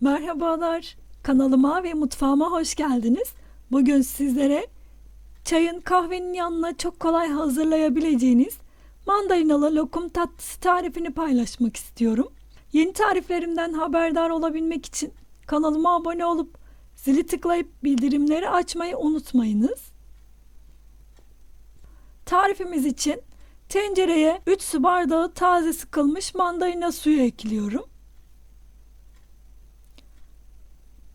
Merhabalar. Kanalıma ve mutfağıma hoş geldiniz. Bugün sizlere çayın kahvenin yanına çok kolay hazırlayabileceğiniz mandalinalı lokum tatlısı tarifini paylaşmak istiyorum. Yeni tariflerimden haberdar olabilmek için kanalıma abone olup zili tıklayıp bildirimleri açmayı unutmayınız. Tarifimiz için tencereye 3 su bardağı taze sıkılmış mandalina suyu ekliyorum.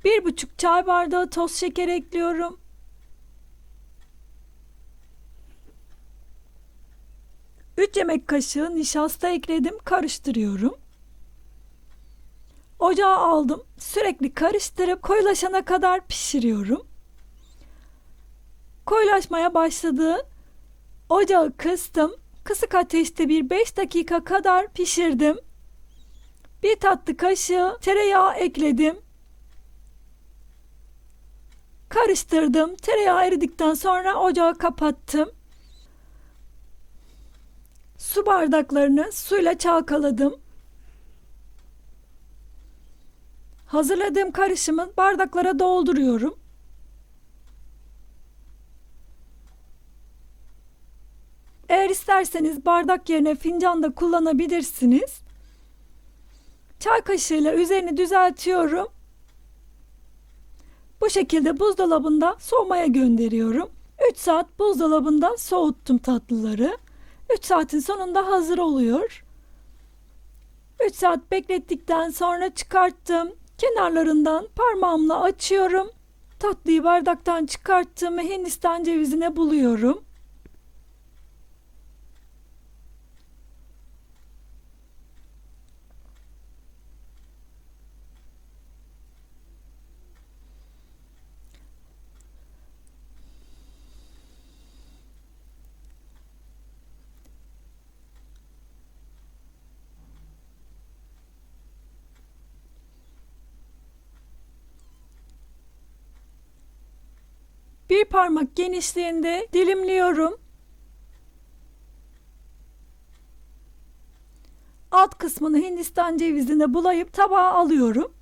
Bir buçuk çay bardağı toz şeker ekliyorum. Üç yemek kaşığı nişasta ekledim. Karıştırıyorum. Ocağa aldım. Sürekli karıştırıp koyulaşana kadar pişiriyorum. Koyulaşmaya başladı. Ocağı kıstım. Kısık ateşte bir 5 dakika kadar pişirdim. Bir tatlı kaşığı tereyağı ekledim. Karıştırdım. Tereyağı eridikten sonra ocağı kapattım. Su bardaklarını suyla çalkaladım. Hazırladığım karışımı bardaklara dolduruyorum. Eğer isterseniz bardak yerine fincan da kullanabilirsiniz. Çay kaşığıyla üzerini düzeltiyorum. Bu şekilde buzdolabında soğumaya gönderiyorum. 3 saat buzdolabında soğuttum tatlıları. 3 saatin sonunda hazır oluyor. 3 saat beklettikten sonra çıkarttım. Kenarlarından parmağımla açıyorum. Tatlıyı bardaktan çıkarttım ve Hindistan cevizine buluyorum. Bir parmak genişliğinde dilimliyorum. Alt kısmını Hindistan cevizine bulayıp tabağa alıyorum.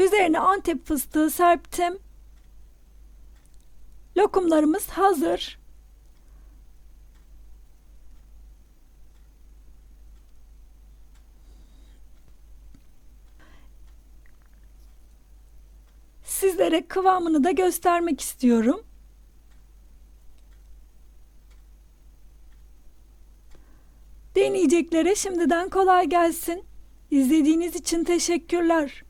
Üzerine antep fıstığı serptim. Lokumlarımız hazır. Sizlere kıvamını da göstermek istiyorum. Deneyeceklere şimdiden kolay gelsin. İzlediğiniz için teşekkürler.